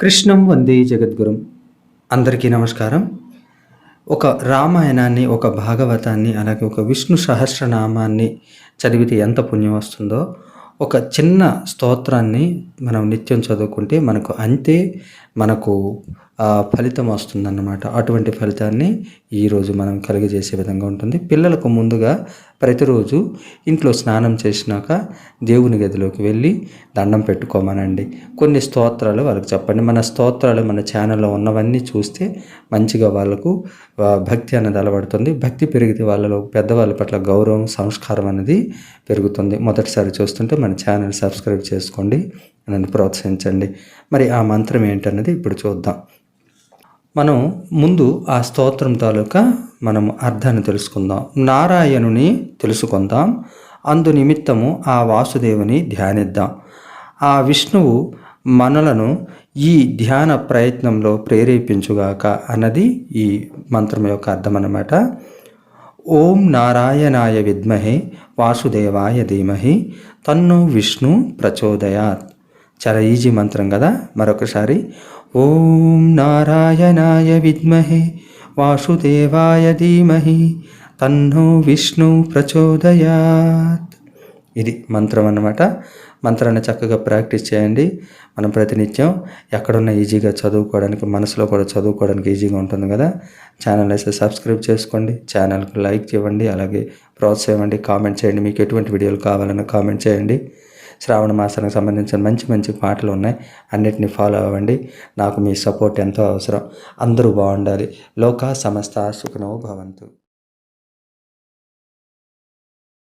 కృష్ణం వందే జగద్గురం. అందరికీ నమస్కారం. ఒక రామాయణాన్ని ఒక భాగవతాన్ని అలాగే ఒక విష్ణు సహస్రనామాన్ని చదివితే ఎంత పుణ్యం వస్తుందో ఒక చిన్న స్తోత్రాన్ని మనం నిత్యం చదువుకుంటే మనకు అంతే మనకు ఫలితం వస్తుందన్నమాట. అటువంటి ఫలితాన్ని ఈరోజు మనం కలిగజేసే విధంగా ఉంటుంది. పిల్లలకు ముందుగా ప్రతిరోజు ఇంట్లో స్నానం చేసినాక దేవుని గదిలోకి వెళ్ళి దండం పెట్టుకోమనండి. కొన్ని స్తోత్రాలు వాళ్ళకి చెప్పండి. మన స్తోత్రాలు మన ఛానల్లో ఉన్నవన్నీ చూస్తే మంచిగా వాళ్ళకు భక్తి అనేది అలవడుతుంది. భక్తి పెరిగితే వాళ్ళలో పెద్దవాళ్ళ పట్ల గౌరవం సంస్కారం అనేది పెరుగుతుంది. మొదటిసారి చూస్తుంటే మన ఛానల్ సబ్స్క్రైబ్ చేసుకోండి. నన్ను ప్రోత్సహించండి. మరి ఆ మంత్రం ఏంటన్నది ఇప్పుడు చూద్దాం. మనం ముందు ఆ స్తోత్రం తాలూకా మనం అర్థాన్ని తెలుసుకుందాం. నారాయణుని తెలుసుకుందాం. అందు నిమిత్తము ఆ వాసుదేవుని ధ్యానిద్దాం. ఆ విష్ణువు మనలను ఈ ధ్యాన ప్రయత్నంలో ప్రేరేపించుగాక అన్నది ఈ మంత్రం యొక్క అర్థం అన్నమాట ఓం నారాయణాయ విద్మహే వాసుదేవాయ ధీమహి తన్ను విష్ణు ప్రచోదయాత్. చాలా ఈజీ మంత్రం కదా? మరొకసారి ఓం నారాయణాయ విద్మహే వాసుదేవాయ ధీమహి తన్నో విష్ణు ప్రచోదయాత్. ఇది మంత్రం అన్నమాట. మంత్రాన్ని చక్కగా ప్రాక్టీస్ చేయండి. మనం ప్రతినిత్యం ఎక్కడున్న ఈజీగా చదువుకోవడానికి మనసులో కూడా చదువుకోవడానికి ఈజీగా ఉంటుంది కదా? ఛానల్ అయితే సబ్స్క్రైబ్ చేసుకోండి. ఛానల్కి లైక్ ఇవ్వండి. అలాగే ప్రోత్సహించండి. కామెంట్ చేయండి. మీకు ఎటువంటి వీడియోలు కావాలన్నా కామెంట్ చేయండి. శ్రావణ మాసానికి సంబంధించిన మంచి మంచి పాటలు ఉన్నాయి. అన్నిటిని ఫాలో అవ్వండి. నాకు మీ సపోర్ట్ ఎంతో అవసరం. అందరూ బాగుండాలి. లోకా సమస్త సుఖనో భవంతు.